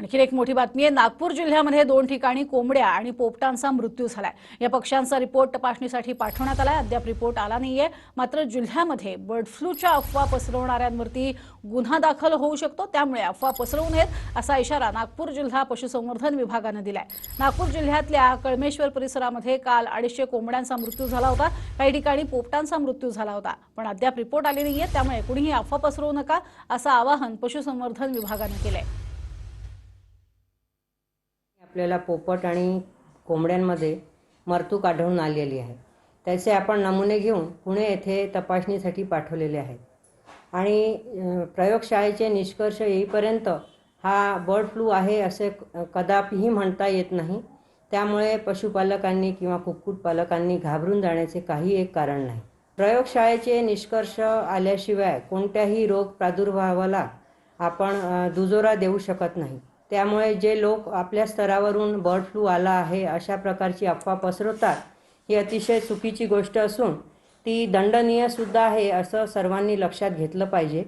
आणखी एक मोठी बातमी आहे. नागपूर जिल्ह्यामध्ये दोन ठिकाणी कोंबड्या आणि पोपटांचा मृत्यू झालाय. या पक्ष्यांचा रिपोर्ट तपासणीसाठी पाठवण्यात आलाय. अद्याप रिपोर्ट आला नाहीये. मात्र जिल्ह्यामध्ये बर्ड फ्लूच्या अफवा पसरवणाऱ्यांवरती गुन्हा दाखल होऊ शकतो. त्यामुळे अफवा पसरवू नयेत असा इशारा नागपूर जिल्हा पशुसंवर्धन विभागानं दिलाय. नागपूर जिल्ह्यातल्या कळमेश्वर परिसरामध्ये काल अडीचशे कोंबड्यांचा मृत्यू झाला होता. काही ठिकाणी पोपटांचा मृत्यू झाला होता. पण अद्याप रिपोर्ट आले नाहीये. त्यामुळे कुणीही अफवा पसरवू नका असं आवाहन पशुसंवर्धन विभागानं केलंय. आपल्याला पोपट आणि कोंबड्यांमध्ये मरतूक आढळून आलेली आहे. त्याचे आपण नमुने घेऊन पुणे येथे तपासणीसाठी पाठवलेले आहेत. आणि प्रयोगशाळेचे निष्कर्ष येईपर्यंत हा बर्ड फ्लू आहे असे कदापिही म्हणता येत नाही. त्यामुळे पशुपालकांनी किंवा कुक्कुटपालकांनी घाबरून जाण्याचे काही एक कारण नाही. प्रयोगशाळेचे निष्कर्ष आल्याशिवाय कोणत्याही रोग प्रादुर्भावाला आपण दुजोरा देऊ शकत नाही. त्यामुळे जे लोक आपल्या स्तरावरून बर्ड फ्लू आला आहे अशा प्रकारची अफवा पसरवतात ही अतिशय चुकीची गोष्ट असून ती दंडनीयसुद्धा आहे असं सर्वांनी लक्षात घेतलं पाहिजे.